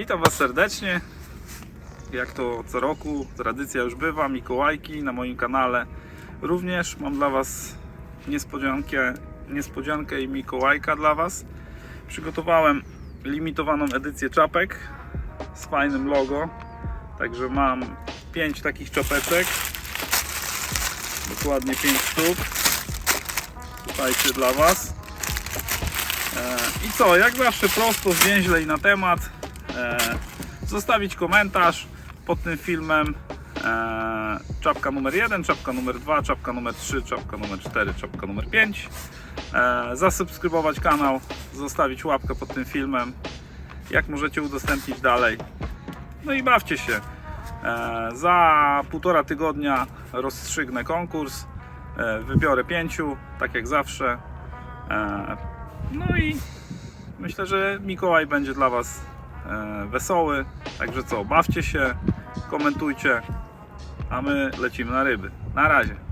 Witam Was serdecznie. Jak to co roku, tradycja już bywa, Mikołajki na moim kanale. Również mam dla Was niespodziankę, niespodziankę i Mikołajka dla Was. Przygotowałem limitowaną edycję czapek z fajnym logo. Także mam 5 takich czapeczek. Dokładnie 5 sztuk. Słuchajcie dla Was. E, I co, jak zawsze prosto, zwięźle i na temat. E, Zostawić komentarz pod tym filmem. E, Czapka numer 1, czapka numer 2, czapka numer 3, czapka numer 4, czapka numer 5. E, Zasubskrybować kanał, zostawić łapkę pod tym filmem. Jak możecie udostępnić dalej. No i bawcie się. Za półtora tygodnia rozstrzygnę konkurs. Wybiorę pięciu, tak jak zawsze. No i myślę, że Mikołaj będzie dla Was wesoły. Także co, bawcie się, komentujcie, a my lecimy na ryby. Na razie.